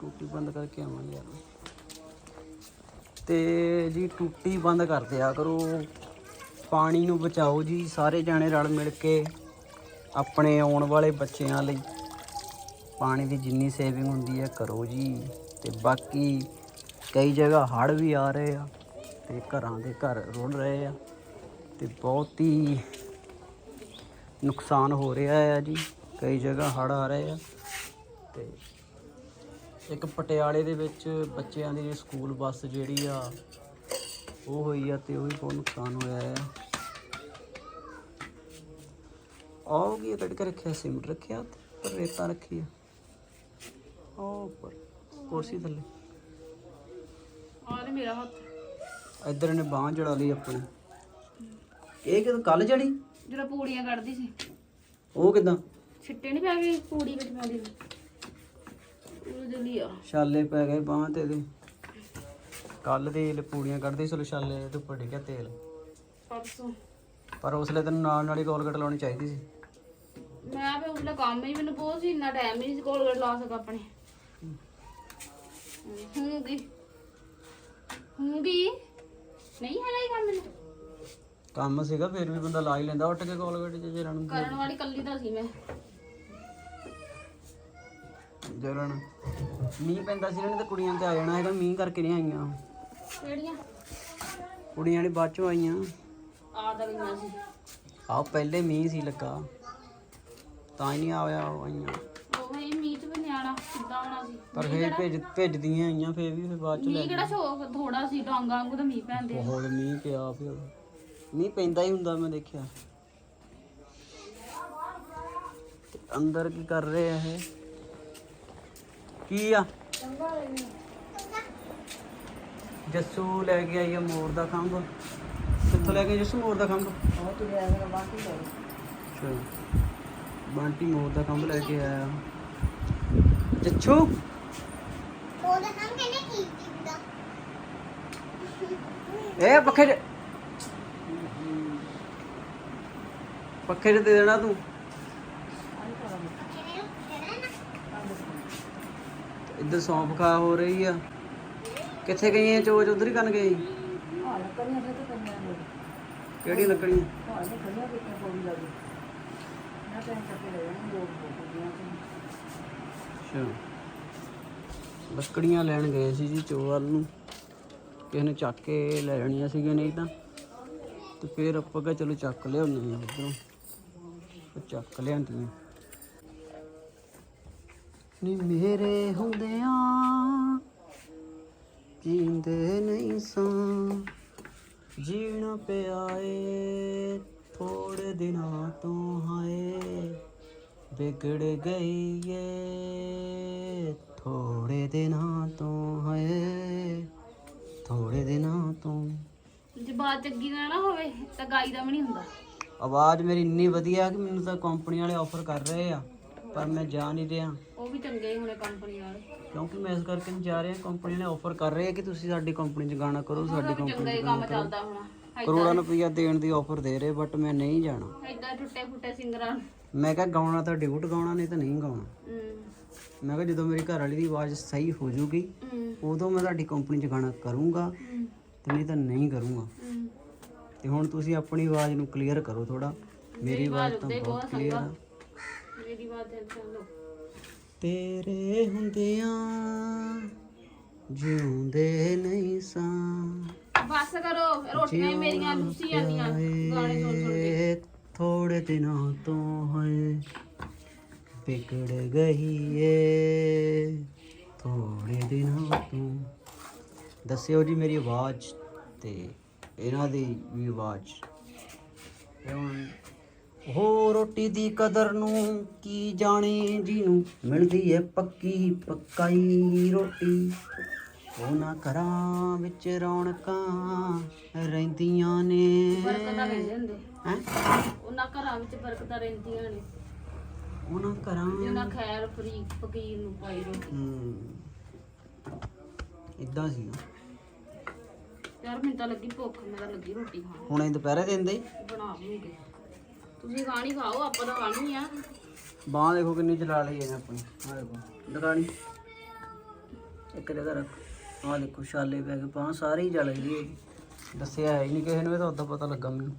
ਟੂਟੀ ਬੰਦ ਕਰਕੇ ਆਵਾਂ ਯਾਰ। ਤੇ ਜੀ ਟੂਟੀ ਬੰਦ ਕਰ ਦਿਆ ਕਰੋ। ਪਾਣੀ ਨੂੰ ਬਚਾਓ ਜੀ, ਸਾਰੇ ਜਾਣੇ ਰਲ ਮਿਲ ਕੇ ਆਪਣੇ ਆਉਣ ਵਾਲੇ ਬੱਚਿਆਂ ਲਈ ਪਾਣੀ ਦੀ ਜਿੰਨੀ ਸੇਵਿੰਗ ਹੁੰਦੀ ਹੈ ਕਰੋ ਜੀ। ਤੇ ਬਾਕੀ ਕਈ ਜਗ੍ਹਾ ਹੜ੍ਹ ਵੀ ਆ ਰਹੇ ਆ ਤੇ ਘਰਾਂ ਦੇ ਘਰ ਰੁੜ ਰਹੇ ਆ ਤੇ ਬਹੁਤ ਹੀ ਨੁਕਸਾਨ ਹੋ ਰਿਹਾ ਹੈ ਜੀ। ਕਈ ਜਗ੍ਹਾ ਹੜ੍ਹ ਆ ਰਹੇ ਆ ਤੇ ਇੱਕ ਪਟਿਆਲੇ ਦੇ ਵਿੱਚ ਬੱਚਿਆਂ ਦੀ ਸਕੂਲ ਬੱਸ ਜਿਹੜੀ ਆ ਉਹ ਹੋਈ ਆ ਤੇ ਉਹ ਵੀ ਬਹੁਤ ਨੁਕਸਾਨ ਹੋਇਆ ਆ। ਆਹ ਕੀ ਕੱਢ ਕੇ ਰੱਖਿਆ ਸਿਮਟ ਰੱਖਿਆ ਤੇ ਪਰ ਰੇਤਾ ਰੱਖੀ ਆ। ਉਹ ਉੱਪਰ ਕੁਰਸੀ ਥੱਲੇ। ਆਹ ਤੇ ਮੇਰਾ ਹੱਥ। ਇੱਧਰ ਨੇ ਬਾਂਹ ਜੜਾ ਲਈ ਆਪਣੀ। ਇਹ ਕਿਦੋਂ ਕੱਲ ਜੜੀ? ਜਿਹੜਾ ਪੂੜੀਆਂ ਕੱਢਦੀ ਸੀ। ਉਹ ਕਿਦਾਂ? ਛਿੱਟੇ ਨਹੀਂ ਪੈ ਗਏ? ਪੂੜੀ ਵਿੱਚ ਪਾਉਂਦੀ ਸੀ ਉਹ ਜਲੀ ਆ। ਛਾਲੇ ਪੈ ਗਏ ਬਾਂਹ ਤੇ ਇਹਦੇ। ਕੱਲ ਦੇ ਪੂੜੀਆਂ ਕੱਢਦੇ ਸੀ ਛਾਲੇ ਤੇ ਉੱਪਰ ਡਿੱਗਿਆ ਤੇਲ। ਪਰਸੋਂ। ਪਰ ਉਸਲੇ ਤੈਨੂੰ ਨਾਲ ਨਾਲ ਹੀ ਕੋਲਗੇਟ ਲਾਉਣੀ ਚਾਹੀਦੀ ਸੀ। ਮੈਂ ਵੀ ਉਹਦਾ ਕੰਮ ਹੀ ਮੈਨੂੰ ਬਹੁਤ ਸੀ ਇੰਨਾ ਟਾਈਮ ਹੀ ਨਹੀਂ ਸੀ ਕੋਲਗੇਟ ਲਾ ਸਕ ਆਪਣੇ। ਹੂੰਗੀ। ਹੂੰਗੀ? ਨਹੀਂ ਹੈਗਾ ਇਹ ਕੰਮ ਮੈਨੂੰ। ਕੰਮ ਸੀਗਾ ਫਿਰ ਵੀ ਬੰਦਾ ਲਾ ਹੀ ਲੈਂਦਾ ਉੱਠ ਕੇ ਕੋਲਗੇਟ ਜੇ ਜਰਨ ਕਰਨ ਵਾਲੀ ਕੱਲੀ ਤਾਂ ਸੀ ਮੈਂ। ਜਰਨ ਮੀਂਹ ਪੈਂਦਾ ਸੀ ਇਹਨਾਂ ਨੇ ਤਾਂ ਕੁੜੀਆਂ ਤੇ ਆ ਜਾਣਾ ਹੈਗਾ ਮੀਂਹ ਕਰਕੇ ਨਹੀਂ ਆਈਆਂ। ਕਿਹੜੀਆਂ? ਕੁੜੀਆਂ ਨੇ ਬਾਅਦ ਚੋਂ ਆਈਆਂ। ਆ ਤਾਂ ਗਈਆਂ ਸੀ। ਆਹ ਪਹਿਲੇ ਮੀਂਹ ਸੀ ਲੱਗਾ। ਤਾਂ ਹੀ ਨਹੀਂ ਆਇਆ ਉਹ ਆਈਆਂ। ਉਹ ਹੀ ਮੀਂਹ ਚ ਵੀ ਨਿਆਣਾ ਕਿੱਦਾਂ ਹੋਣਾ ਸੀ। ਪਰ ਫੇਰ ਭੇਜ ਭੇਜਦੀਆਂ ਆਈਆਂ ਫੇਰ ਵੀ ਫਿਰ ਬਾਅਦ ਚ ਲੈ ਮੀਂਹ ਕਿਹੜਾ ਸ਼ੋਕ ਥੋੜਾ ਸੀ ਡਾਂਗਾ ਵਾਂਗੂ ਤਾਂ ਮੀਂਹ ਪੈਂਦੇ ਆ। ਬਹੁਤ ਮੀਂਹ ਪਿਆ ਫਿਰ ਮੀਂਹ ਪੈਂਦਾ ਹੀ ਹੁੰਦਾ ਮੈਂ ਦੇਖਿਆ। ਤੇ ਅੰਦਰ ਕੀ ਕਰ ਰਹੇ ਆ ਇਹ? ਕੀ ਆ? ਜੱਸੂ ਲੈ ਕੇ ਆਈ ਆ ਮੋਰ ਦਾ ਖੰਭ। ਕਿੱਥੋਂ ਲੈ ਕੇ ਆਈ ਜੱਸੂ ਮੋਰ ਦਾ ਖੰਭ? ਉਹ ਤੇ ਲੈ ਆਇਆ ਬਾਂਟੀ ਬਾਂਟੀ ਮੋਰ ਦਾ ਖੰਭ ਲੈ ਕੇ ਆਇਆ। ਜੱਛੂ ਕੀ ਕੀਤਾ? ਇਹ ਪੱਖੇ ਪੱਖੇ 'ਚ ਦੇ ਦੇਣਾ ਤੂੰ। ਇੱਧਰ ਸੌਂਫ ਖਾ ਹੋ ਰਹੀ ਆ। ਕਿੱਥੇ ਗਈ ਐ ਚੋਚ ਉਧਰ ਹੀ ਕੰਨ ਗਈ ਕਿਹੜੀ ਲੱਕੜੀਆਂ ਅੱਛਾ। ਲੱਕੜੀਆਂ ਲੈਣ ਗਏ ਸੀ ਜੀ ਚੋ ਵੱਲ ਨੂੰ। ਕਿਸੇ ਨੇ ਚੱਕ ਕੇ ਲੈ ਜਾਣੀਆਂ ਸੀਗੀਆਂ ਨਹੀਂ ਤਾਂ। ਤੇ ਫਿਰ ਆਪਾਂ ਕਿਹਾ ਚਲੋ ਚੱਕ ਲਿਆਉਂਦੇ ਆ ਉਧਰੋਂ। ਉਹ ਚੱਕ ਲਿਆਂਦੀਆਂ। ਨੀ ਮੇਰੇ ਹੁੰਦਿਆਂ ਜੀਂਦੇ ਨਹੀਂ ਸਾਂ। ਜੀਣਾ ਪਿਆ ਏ ਥੋੜੇ ਦਿਨਾਂ ਤੋਂ ਹਾਏ। ਵਿਗੜ ਗਈ ਏ ਥੋੜੇ ਦਿਨਾਂ ਤੋਂ ਹਾਏ। ਥੋੜੇ ਦਿਨਾਂ ਤੋਂ। ਜੇ ਬਾਤ ਚੰਗੀ ਨਾ ਨਾ ਹੋਵੇ ਤਾਂ ਗਾਈ ਦਾ ਵੀ ਨਹੀਂ ਹੁੰਦਾ। ਆਵਾਜ਼ ਮੇਰੀ ਇੰਨੀ ਵਧੀਆ ਕਿ ਮੈਨੂੰ ਤਾਂ ਕੰਪਨੀ ਵਾਲੇ ਆਫਰ ਕਰ ਰਹੇ ਆ। ਪਰ ਮੈਂ ਜਾ ਨਹੀਂ ਰਿਹਾ। ਉਹ ਵੀ ਚੰਗੇ ਹੀ ਹੋਣੇ ਕੰਪਨੀ ਵਾਲੇ। ਕਿਉਂਕਿ ਮੈਂ ਇਸ ਕਰਕੇ ਨਹੀਂ ਜਾ ਰਿਹਾ। ਕੰਪਨੀ ਨੇ ਆਫਰ ਕਰ ਰਹੇ ਆ ਕਿ ਤੁਸੀਂ ਸਾਡੀ ਕੰਪਨੀ 'ਚ ਗਾਣਾ ਕਰੋ ਸਾਡੀ ਕੰਪਨੀ ਹੀ ਕੰਮ ਚੱਲਦਾ ਹੋਣਾ। ਕਰੋੜਾਂ ਰੁਪਈਆ ਦੇਣ ਦੀ ਆਫਰ ਦੇ ਰਹੇ ਬਟ ਮੈਂ ਨਹੀਂ ਜਾਣਾ। ਏਦਾਂ ਟੁੱਟੇ ਫੁੱਟੇ ਸਿੰਗਰਾਂ ਨੂੰ। ਮੈਂ ਕਿਹਾ ਗਾਉਣਾ ਤਾਂ ਡਿਊਟ ਗਾਉਣਾ ਨਹੀਂ ਤਾਂ ਨਹੀਂ ਗਾਉਣਾ। ਹਮ, ਮੈਂ ਕਿਹਾ ਜਦੋਂ ਮੇਰੀ ਘਰ ਵਾਲੀ ਦੀ ਆਵਾਜ਼ ਸਹੀ ਹੋ ਜੂਗੀ ਹਮ, ਉਦੋਂ ਮੈਂ ਤੁਹਾਡੀ ਕੰਪਨੀ 'ਚ ਗਾਣਾ ਕਰੂੰਗਾ ਹਮ, ਤੇ ਨਹੀਂ ਤਾਂ ਨਹੀਂ ਕਰੂੰਗਾ। ਹਮ। ਤੇ ਹੁਣ ਤੁਸੀਂ ਆਪਣੀ ਆਵਾਜ਼ ਨੂੰ ਕਲੀਅਰ ਕਰੋ ਥੋੜਾ ਮੇਰੀ ਆਵਾਜ਼ ਤਾਂ ਬਹੁਤ ਕਲੀਅਰ ਆ ਮੇਰੀ ਬਾਤ ਟੈਨਸ਼ਨ ਲਓ ਤੇਰੇ ਹੁੰਦਿਆਂ ਜਿਉਂਦੇ ਨਹੀਂ ਸਾਂ। ਬਸ ਕਰੋ ਰੋਟੀਆਂ ਹੀ ਮੇਰੀਆਂ ਲੁੱਸੀ ਜਾਂਦੀਆਂ ਗਾਣੇ ਸੁਣ ਸੁਣ ਕੇ। ਏ ਥੋੜੇ ਦਿਨਾਂ ਤੋਂ ਹੋਏ ਵਿਗੜ ਗਈ ਏ ਥੋੜੇ ਦਿਨਾਂ ਤੋਂ। ਦੱਸਿਓ ਜੀ ਮੇਰੀ ਆਵਾਜ਼ ਤੇ ਇਹਨਾਂ ਦੀ ਵੀ ਆਵਾਜ਼। ਇਹ ਹੁਣ ਹੋ ਰੋਟੀ ਦੀ ਕਦਰ ਨੂੰ ਕੀ ਜਾਣੇ ਜਿਹਨੂੰ ਮਿਲਦੀ ਏ ਪੱਕੀ ਪਕਾਈ ਰੋਟੀ? ਉਹਨਾਂ ਘਰਾਂ ਵਿੱਚ ਰੌਣਕਾਂ ਰਹਿੰਦੀਆਂ ਨੇ। ਬਰਕਤਾਂ ਕਹਿੰਦੇ ਹੁੰਦੇ। ਹੈਂ? ਉਹਨਾਂ ਘਰਾਂ ਵਿੱਚ ਬਰਕਤਾਂ ਰਹਿੰਦੀਆਂ ਨੇ। ਉਹਨਾਂ ਘਰਾਂ ਜਿਨ੍ਹਾਂ ਖੈਰ ਫਰੀਕ ਫਕੀਰ ਨੂੰ ਪਾਈ ਰੋਟੀ। ਹੂੰ। ਇਦਾਂ ਸੀ ਯਾਰ ਮੈਨੂੰ ਤਾਂ ਲੱਗੀ ਭੁੱਖ ਮੈਂ ਤਾਂ ਲੱਗੀ ਰੋਟੀ ਖਾਣ। ਹੁਣ ਇਹ ਦੁਪਹਿਰੇ ਦਿੰਦੇ? ਬਣਾ ਵੀ ਗਏ। ਤੁਸੀਂ ਖਾਣੀ ਖਾਓ ਆਪਾਂ ਤਾਂ ਖਾਣੀ ਆ। ਬਾਹ ਦੇਖੋ ਕਿੰਨੀ ਚਲਾ ਲਈ ਇਹਨੇ ਆਪਣੀ। ਆ ਦੇਖੋ ਦੁਕਾਨੀ ਇੱਕ ਜਗ੍ਹਾ ਰੱਖ। ਆ ਦੇਖੋ ਛਾਲੇ ਪੈ ਗਏ ਬਾਹ ਸਾਰੀ ਹੀ ਜਲ ਗਈ। ਦੱਸਿਆ ਹੈ ਨਹੀਂ ਕਿਸੇ ਨੂੰ ਇਹ ਤਾਂ ਉਦੋਂ ਪਤਾ ਲੱਗਾ ਮੈਨੂੰ।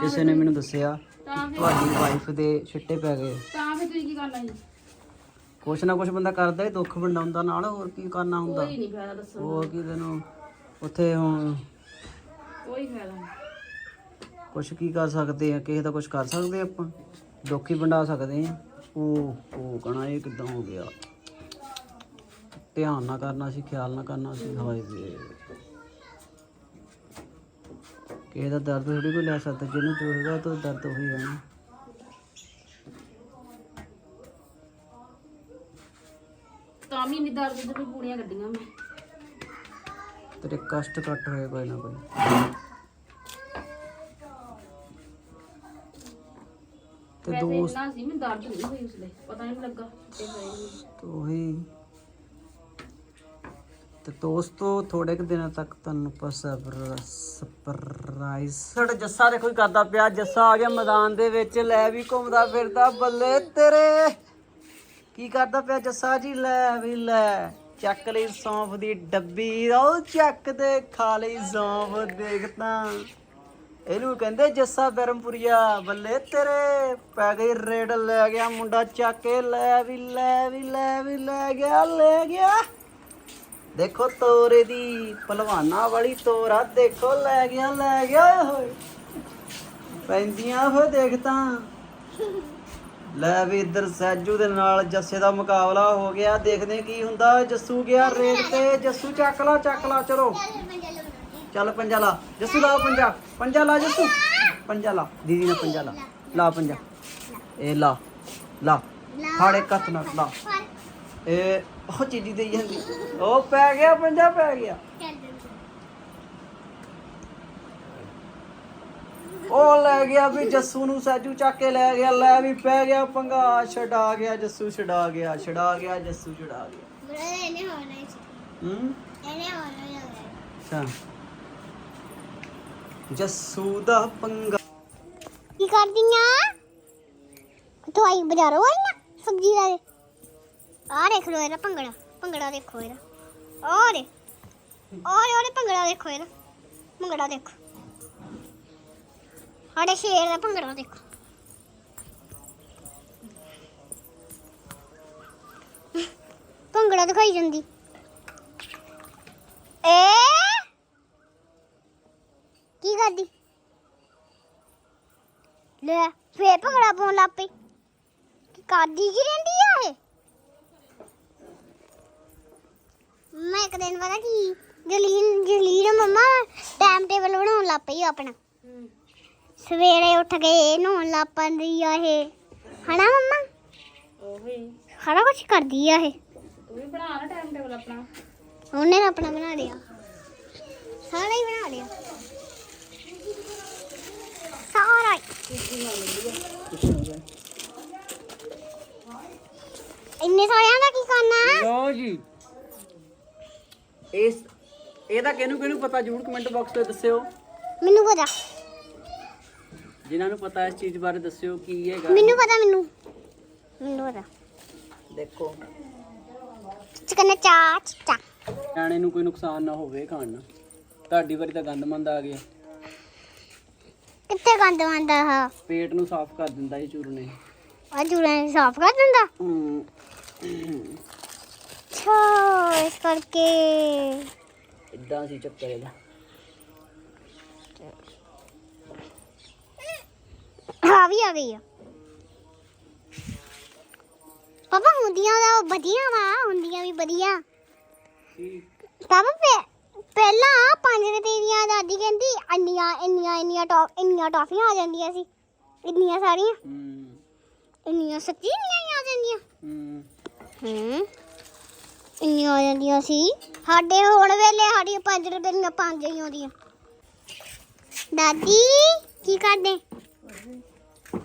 ਕਿਸੇ ਨੇ ਮੈਨੂੰ ਦੱਸਿਆ ਤੁਹਾਡੀ ਵਾਈਫ ਦੇ ਛਿੱਟੇ ਪੈ ਗਏ। ਤਾਂ ਫਿਰ ਤੁਸੀਂ ਕੀ ਕਰਨਾ ਜੀ ਕੁਛ ਨਾ ਕੁਛ ਬੰਦਾ ਕਰਦਾ ਹੀ ਦੁੱਖ ਵੰਡਾਉਂਦਾ ਨਾਲ ਹੋਰ ਕੀ ਕਰਨਾ ਹੁੰਦਾ? ਕੋਈ ਨਹੀਂ ਫਾਇਦਾ ਦੱਸੋ ਹੋਰ ਕੀ ਤੈਨੂੰ ਉੱਥੇ ਹੁਣ ਕੋਈ ਫਾਇਦਾ ਨਹੀਂ। ਕੁਛ ਕੀ ਕਰ ਸਕਦੇ ਆ ਕਿਸੇ ਦਾ ਕੁਛ ਕਰ ਸਕਦੇ ਆਪਾਂ? ਦੁੱਖ ਹੀ ਵੰਡਾ ਸਕਦੇ ਆ। ਉਹ ਉਹ ਕਹਣਾ ਇਹ ਕਿਦਾਂ ਹੋ ਗਿਆ? ਧਿਆਨ ਨਾ ਕਰਨਾ ਸੀ ਖਿਆਲ ਨਾ ਕਰਨਾ ਸੀ। ਹਾਏ ਵੇ। ਕਿਸੇ ਦਾ ਦਰਦ ਥੋੜੀ ਕੋਈ ਲੈ ਸਕਦਾ ਜਿਹਨੂੰ ਦੁਖਦਾ ਤਾਂ ਦਰਦ ਉਹੀ ਰਹਿਣਾ ਤਾਂ ਵੀ ਨਹੀਂ ਦਰਦ ਦੇ ਕੱਢੀਆਂ ਮੈਂ। ਤੇਰੇ ਕਸ਼ਟ ਘੱਟ ਹੋਏ ਕੋਈ ਨਾ ਕੋਈ। ਤੇ ਵੈਸੇ ਦੋਸਤ ਇੰਨਾ ਸੀ ਮੈਨੂੰ ਦਰਦ ਨਹੀਂ ਹੋਈ ਉਸਲੇ ਪਤਾ ਨਹੀਂ ਲੱਗਾ ਤੇ ਨਹੀਂ। ਦੋਸਤੋ ਥੋੜੇ ਕੁ ਦਿਨਾਂ ਤੱਕ ਤੁਹਾਨੂੰ ਸਰਪ੍ਰਾਈਜ਼ ਸਾਡਾ ਜੱਸਾ ਦੇਖੋ ਕੀ ਕਰਦਾ ਪਿਆ। ਜੱਸਾ ਆ ਗਿਆ ਮੈਦਾਨ ਦੇ ਵਿੱਚ ਲੈ ਵੀ ਘੁੰਮਦਾ ਫਿਰਦਾ। ਬੱਲੇ ਤੇਰੇ! ਕੀ ਕਰਦਾ ਪਿਆ ਜੱਸਾ ਜੀ? ਲੈ ਵੀ ਲੈ। ਚੱਕ ਲਈ ਸੌਂਫ ਦੀ ਡੱਬੀ। ਉਹ ਚੱਕ ਦੇ ਖਾ ਲਈ ਸੌਂਫ। ਦੇਖ ਤਾਂ। ਇਹਨੂੰ ਕਹਿੰਦੇ ਜੱਸਾ ਬਰਮਪੁਰੀਆ, ਬੱਲੇ ਤੇਰੇ ਪੈ ਗਈ ਰੇਡ ਲੈ ਗਿਆ ਮੁੰਡਾ ਚੱਕ ਕੇ, ਲੈ ਵੀ ਲੈ ਵੀ ਲੈ ਵੀ, ਲੈ ਗਿਆ ਲੈ ਗਿਆ। ਦੇਖੋ ਤੋਰੇ ਦੀ, ਪਹਿਲਵਾਨਾਂ ਵਾਲੀ ਤੋਰਾ ਦੇਖੋ, ਲੈ ਗਿਆ ਲੈ ਗਿਆ, ਓਏ। ਹੋਏ ਪੈਂਦੀਆਂ ਹੋਏ ਦੇਖ ਤਾਂ। ਲੈ ਵੀ ਇੱਧਰ ਸੈਜੂ ਦੇ ਨਾਲ ਜੱਸੇ ਦਾ ਮੁਕਾਬਲਾ ਹੋ ਗਿਆ, ਦੇਖਦੇ ਕੀ ਹੁੰਦਾ, ਜੱਸੂ ਗਿਆ ਰੇਡ ਤੇ, ਜੱਸੂ ਚੱਕ ਲਾ ਚੱਕ ਲਾ, ਚਲੋ। ਚੱਲ ਪੰਜਾ ਲਾ। ਜੱਸੂ ਲਾ ਪੰਜਾ। ਪੰਜਾ ਲਾ ਜੱਸੂ। ਪੰਜਾ ਲਾ। ਦੀਦੀ ਨੇ ਪੰਜਾ ਲਾ। ਲਾ ਪੰਜਾ। ਇਹ ਲਾ। ਲਾ। ਫਾੜੇ ਕੱਤ ਨਾਲ। ਲਾ। ਇਹ ਉਹ ਚੀਜੀ ਦੇਈ ਜਾਂਦੀ। ਉਹ ਪੈ ਗਿਆ ਪੰਜਾ ਪੈ ਗਿਆ। ਉਹ ਲੈ ਗਿਆ ਵੀ ਜੱਸੂ ਨੂੰ ਸਾਜੂ ਚੱਕ ਕੇ ਲੈ ਗਿਆ। ਲੈ ਵੀ ਪੈ ਗਿਆ ਪੰਗਾ। ਛਡਾ ਗਿਆ ਜੱਸੂ ਛਡਾ ਗਿਆ ਛਡਾ ਗਿਆ ਜੱਸੂ ਛਡਾ ਗਿਆ। ਇਹਨੇ ਹੋਣਾ ਸੀ। ਹੂੰ? ਇਹਨੇ ਹੋਣਾ ਅੱਛਾ। ਜੱਸੂ ਦਾ ਪੰਗਾ। ਕੀ ਕਰਦੀਆਂ? ਤੂੰ ਆਈ? ਬਾਜ਼ਾਰੋਂ ਆਈ ਨਾ ਸਬਜ਼ੀ ਲੈ ਆ ਦੇਖ ਲੋ ਇਹਦਾ ਭੰਗੜਾ। ਭੰਗੜਾ ਦੇਖੋ ਇਹਦਾ। ਆ ਦੇ ਔਰੇ ਭੰਗੜਾ ਦੇਖੋ ਇਹਦਾ। ਭੰਗੜਾ ਦੇਖੋ। ਸਾਡੇ ਸ਼ੇਰ ਦਾ ਭੰਗੜਾ ਦੇਖੋ। ਭੰਗੜਾ ਦਿਖਾਈ ਜਾਂਦੀ। ਏ ਕੀ ਕਰਦੀ? ਲੈ ਫੇਰ ਭੰਗੜਾ ਪਾਉਣ ਲੱਗ ਪਈ। ਕੀ ਕਰਦੀ ਕੀ ਰਹਿੰਦੀ ਆ ਇਹ? ਮੈਂ ਇੱਕ ਦਿਨ ਪਤਾ ਕੀ ਜਲੀਲ ਜਲੀਲ ਮੰਮਾ ਟਾਈਮ ਟੇਬਲ ਬਣਾਉਣ ਲੱਗ ਪਈ ਆਪਣਾ। ਸਵੇਰੇ ਉੱਠ ਕੇ ਇਹ ਨਹਾਉਣ ਲੱਗ ਪੈਂਦੀ ਆ ਇਹ। ਹਨਾ ਮੰਮਾ? ਉਹੀ। ਸਾਰਾ ਕੁਝ ਕਰਦੀ ਆ ਇਹ। ਤੂੰ ਵੀ ਬਣਾ ਲੈ ਟਾਈਮ ਟੇਬਲ ਆਪਣਾ। ਉਹਨੇ ਤਾਂ ਆਪਣਾ ਬਣਾ ਲਿਆ। ਸਾਰਾ ਹੀ ਬਣਾ ਲਿਆ। ਸਾਰਾ ਹੀ। ਇੰਨੇ ਸਾਰਿਆਂ ਦਾ ਕੀ ਕਰਨਾ? ਲਓ ਜੀ। ਇਸ ਇਹਦਾ ਕਿਹਨੂੰ ਕਿਹਨੂੰ ਪਤਾ? ਜਰੂਰ ਕਮੈਂਟ ਬਾਕਸ ਤੇ ਦੱਸਿਓ। ਮੈਨੂੰ ਪਤਾ। ਜਿਨ੍ਹਾਂ ਨੂੰ ਪਤਾ ਇਸ ਚੀਜ਼ ਬਾਰੇ ਦੱਸਿਓ ਕੀ ਹੈਗਾ। ਮੈਨੂੰ ਪਤਾ ਮੈਨੂੰ। ਮੈਨੂੰ ਪਤਾ। ਦੇਖੋ। ਚਿਕਨ ਚਾ ਚਾ ਨਿਆਣੇ ਨੂੰ ਕੋਈ ਨੁਕਸਾਨ ਨਾ ਹੋਵੇ ਖਾਣ ਨਾਲ। ਤੁਹਾਡੀ ਵਾਰੀ ਤਾਂ ਗੰਦ ਮੰਦ ਆ ਗਿਆ। ਕਿੱਥੇ ਗੰਦ ਮੰਦਾ ਹਾਂ ਪੇਟ ਨੂੰ ਸਾਫ਼ ਕਰ ਦਿੰਦਾ ਇਹ ਚੂਰਨੇ ਆ ਜੂੜਾ ਸਾਫ਼ ਕਰ ਦਿੰਦਾ? ਹੂੰ। ਅੱਛਾ ਇਸ ਕਰਕੇ। ਇਦਾਂ ਸੀ ਚੱਕਰ ਇਹਦਾ। ਆ ਵੀ ਆ ਗਈ ਆ। ਪਾਪਾ ਹੁੰਦੀਆਂ ਦਾ ਵਧੀਆ ਵਾ ਹੁੰਦੀਆਂ ਵੀ ਵਧੀਆ। ਪਾਪਾ ਪਹਿ- ਪਹਿਲਾਂ ਪੰਜ ਰੁਪਏ ਦੀਆਂ ਦਾਦੀ ਕਹਿੰਦੀ ਇੰਨੀਆਂ ਇੰਨੀਆਂ ਇੰਨੀਆਂ ਟੌਫ ਇੰਨੀਆਂ ਟੌਫੀਆਂ ਆ ਜਾਂਦੀਆਂ ਸੀ। ਇੰਨੀਆਂ ਸਾਰੀਆਂ। ਹੂੰ। ਇੰਨੀਆਂ ਸੱਚੀ ਇੰਨੀਆਂ ਹੀ ਆ ਜਾਂਦੀਆਂ। ਹੂੰ। ਹੂੰ। ਇੰਨੀਆਂ ਆ ਜਾਂਦੀਆਂ ਸੀ। ਸਾਡੇ ਹੁਣ ਵੇਲੇ ਸਾਡੀਆਂ 5 ਰੁਪਏ ਦੀਆਂ ਪੰਜ ਹੀ ਆਉਂਦੀਆਂ। ਦਾਦੀ ਕੀ ਕਰਦੇ?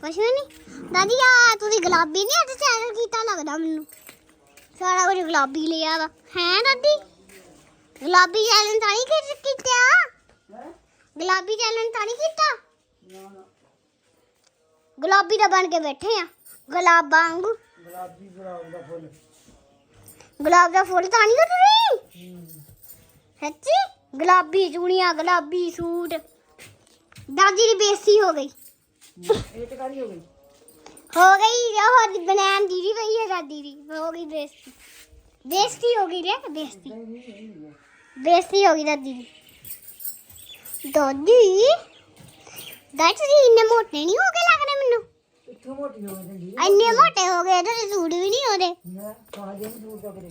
ਕੁਛ ਵੀ ਨਹੀਂ। ਦਾਦੀ ਆ ਤੁਸੀਂ ਗੁਲਾਬੀ ਨਹੀਂ ਅੱਜ ਚੈਨਲ ਕੀਤਾ ਲੱਗਦਾ ਮੈਨੂੰ? ਸਾਰਾ ਕੁਝ ਗੁਲਾਬੀ ਲਿਆ ਵਾ। ਹੈ ਦਾਦੀ? ਗੁਲਾਬੀ ਚੈਨਲ ਤਾਂ ਨਹੀਂ ਕੀ- ਕੀਤਾ? ਗੁਲਾਬੀ ਚੈਨਲ ਤਾਂ ਨਹੀਂ ਕੀਤਾ? ਗੁਲਾਬੀ ਦਾ ਬਣ ਕੇ ਬੈਠੇ ਆ। ਗੁਲਾਬਾਂ ਵਾਂਗੂ। ਗੁਲਾਬ ਦਾ ਫੁੱਲ। ਤਾਂ ਨਹੀਂ ਕੱਟ ਰਹੀ? ਸੱਚੀ? ਗੁਲਾਬੀ ਚੂੜੀਆਂ ਗੁਲਾਬੀ ਸੂਟ। ਦਾਦੀ ਦੀ ਬੇਇੱਜ਼ਤੀ ਹੋ ਗਈ। ਇਹ ਤੇ ਕਾਹਦੀ ਹੋ ਗਈ? ਹੋ ਗਈ ਉਹ ਬਨਾਨ ਦੀ ਵੀ ਪਈ ਹੈ ਦਾਦੀ ਦੀ। ਹੋ ਗਈ ਬੇਇੱਜ਼ਤੀ। ਬੇਇੱਜ਼ਤੀ ਹੋ ਗਈ ਰੇ ਬੇਇੱਜ਼ਤੀ। ਬੇਇੱਜ਼ਤੀ ਹੋ ਗਈ ਦਾਦੀ ਦੀ ਦਾਦੀ ਦਾਦੀ ਜੀ ਇੰਨੇ ਮੋਟੇ ਨਹੀਂ ਹੋ ਗਏ ਲੱਗਦੇ ਮੈਨੂੰ? ਇੱਥੋਂ ਮੋਟੀ ਹੋ ਗਈ ਇੰਨੇ ਮੋਟੇ ਹੋ ਗਏ ਤੇ ਸੂਟ ਵੀ ਨਹੀਂ ਉਹਦੇ। ਨਾ ਕਾਜੇ ਨੂੰ ਦੂਰ ਕਰ ਦੇ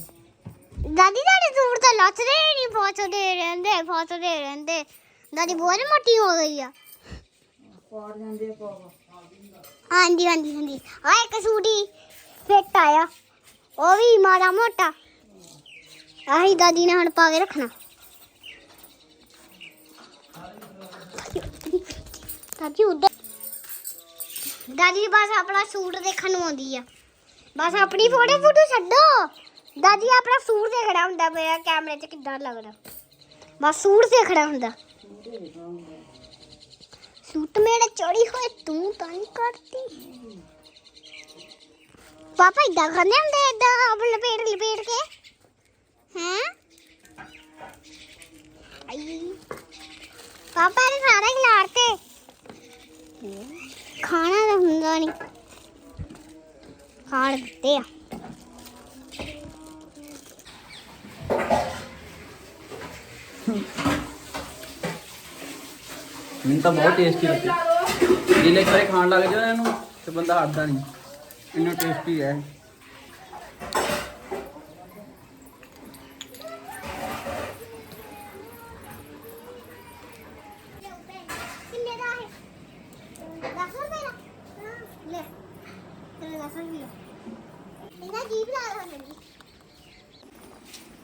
ਦਾਦੀ ਤੁਹਾਡੇ ਸੂਟ ਤਾਂ ਲੱਥਦੇ ਹੀ ਨਹੀਂ ਫੋਟੋਦੇ ਰਹਿੰਦੇ ਫੋਟੋਦੇ ਰਹਿੰਦੇ। ਦਾਦੀ ਬਹੁਤ ਮੋਟੀ ਹੋ ਗਈ ਆ। ਪਾੜ ਜਾਂਦੇ ਪਾਵਾ। ਹਾਂਜੀ ਹਾਂਜੀ ਹਾਂਜੀ। ਆ ਇੱਕ ਸੂਟ ਫਿੱਟ ਆਇਆ। ਉਹ ਵੀ ਮਾੜਾ ਮੋਟਾ। ਆਹੀ ਦਾਦੀ ਨੇ ਹੁਣ ਪਾ ਕੇ ਰੱਖਣਾ। ਦਾਦੀ ਉਧਰ ਦਾਦੀ ਬਸ ਆਪਣਾ ਸੂਟ ਦੇਖਣ ਨੂੰ ਆਉਂਦੀ ਆ। ਬਸ ਆਪਣੀ ਫੋਟੋ ਫੋਟੋ ਛੱਡੋ। ਦਾਦੀ ਆਪਣਾ ਸੂਟ ਦੇਖਣਾ ਹੁੰਦਾ ਮੇਰਾ ਕੈਮਰੇ 'ਚ ਕਿੱਦਾਂ ਲੱਗਦਾ। ਬਸ ਸੂਟ ਦੇਖਣਾ ਹੁੰਦਾ। ਸੂਟ ਮੇਰਾ ਚੜੀ ਹੋਏ, ਤੂੰ ਤਾਂ ਨਹੀਂ ਕਰਦੀ। ਪਾਪਾ ਇਦਾਂ ਕਰਨੇ ਹੁੰਦੇ ਇਦਾਂ ਲਪੇਟ ਲਪੇਟ ਕੇ। ਹੈਂ? ਆਈ। ਪਾਪਾ ਨੇ ਸਾਰਾ ਹੀ ਖਾਣਾ ਤਾਂ ਹੁੰਦਾ ਨਹੀਂ ਖਾਣ ਦਿੱਤੇ ਆ। ਮੈਨੂੰ ਤਾਂ ਬਹੁਤ ਟੇਸਟੀ ਲੱਗੀ। ਜਿਲੇ ਕਰੇ ਖਾਣ ਲੱਗ ਜਾਓ ਇਹਨੂੰ, ਤੇ ਬੰਦਾ ਹਟਦਾ ਨਹੀਂ ਇੰਨਾ ਟੇਸਟੀ ਹੈ ਕਿੰਨੇ ਦਾ ਹੈ 10 ਰੁਪਏ ਦਾ ਹਾਂ, ਲੈ ਤੇਰੇ 10 ਰੁਪਏ ਇਹਦਾ ਜੀਬ ਲਾ ਹੋ ਜਾਂਦੀ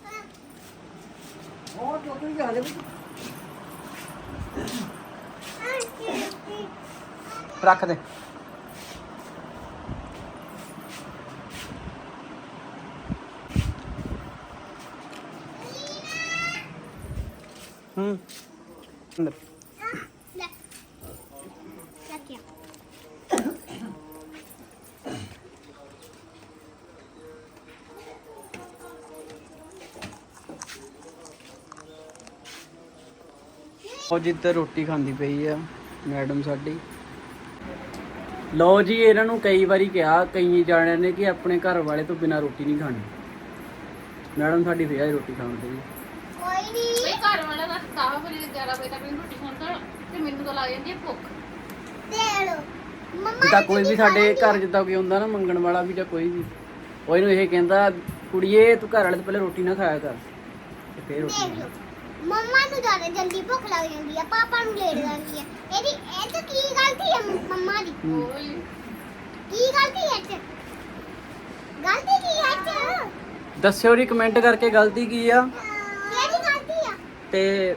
ਹਾਂ ਬਹੁਤ ਟੋਟਲ ਜਾ ਦੇ ਰੱਖ ਦੇ ਹੂੰ। ਅੰਦਰ। ਉਹ ਜਿੱਧਰ ਰੋਟੀ ਖਾਂਦੀ ਪਈ ਆ ਮੈਡਮ ਸਾਡੀ। ਲਓ ਜੀ ਇਹਨਾਂ ਨੂੰ ਕਈ ਵਾਰੀ ਕਿਹਾ ਕਈ ਜਾਣਿਆਂ ਨੇ ਕਿ ਆਪਣੇ ਘਰ ਵਾਲੇ ਤੋਂ ਬਿਨਾਂ ਰੋਟੀ ਨਹੀਂ ਖਾਣੀ। ਮੈਡਮ ਸਾਡੀ ਫੇਰ ਰੋਟੀ ਖਾਂਦੀ ਹੈ ਕੋਈ ਨਹੀਂ ਘਰ ਵਾਲਾ ਦਾ 10 ਵਜੇ 11 ਵਜੇ ਤੱਕ ਮੈਨੂੰ ਰੋਟੀ ਖਾਂਦਾ ਤੇ ਮੈਨੂੰ ਤਾਂ ਲੱਗ ਜਾਂਦੀ ਹੈ ਭੁੱਖ। ਦੇ ਲੋ ਮੰਮਾ ਜਿੱਦਾਂ ਕੋਈ ਵੀ ਸਾਡੇ ਘਰ ਜਿੱਦਾਂ ਕੋਈ ਹੁੰਦਾ ਨਾ ਮੰਗਣ ਵਾਲਾ ਵੀ ਜਾਂ ਕੋਈ ਵੀ ਉਹ ਇਹਨੂੰ ਇਹ ਕਹਿੰਦਾ ਕੁੜੀਏ ਤੂੰ ਘਰ ਵਾਲੇ ਤੋਂ ਪਹਿਲੇ ਰੋਟੀ ਨਾ ਖਾਇਆ ਕਰ ਤੇ ਫੇਰ ਰੋਟੀ ਮੰਮਾ ਨੂੰ ਜ਼ਿਆਦਾ ਜਲਦੀ ਭੁੱਖ ਲੱਗ ਜਾਂਦੀ ਆ ਪਾਪਾ ਨੂੰ ਲੇਟ ਜਾਂਦੀ ਆ। ਇਹਦੀ ਇਹ ਚ ਕੀ ਗਲਤੀ ਹੈ ਮੰਮਾ ਦੀ? ਕੀ ਗਲਤੀ ਹੈ ਇਹ ਚ? ਗਲਤੀ ਕੀ ਹੈ ਇਹ ਚ? ਦੱਸਿਓ ਜੀ ਕਮੈਂਟ ਕਰਕੇ ਗਲਤੀ ਕੀ ਆ? ਕਿਹੜੀ ਗਲਤੀ ਆ? ਤੇ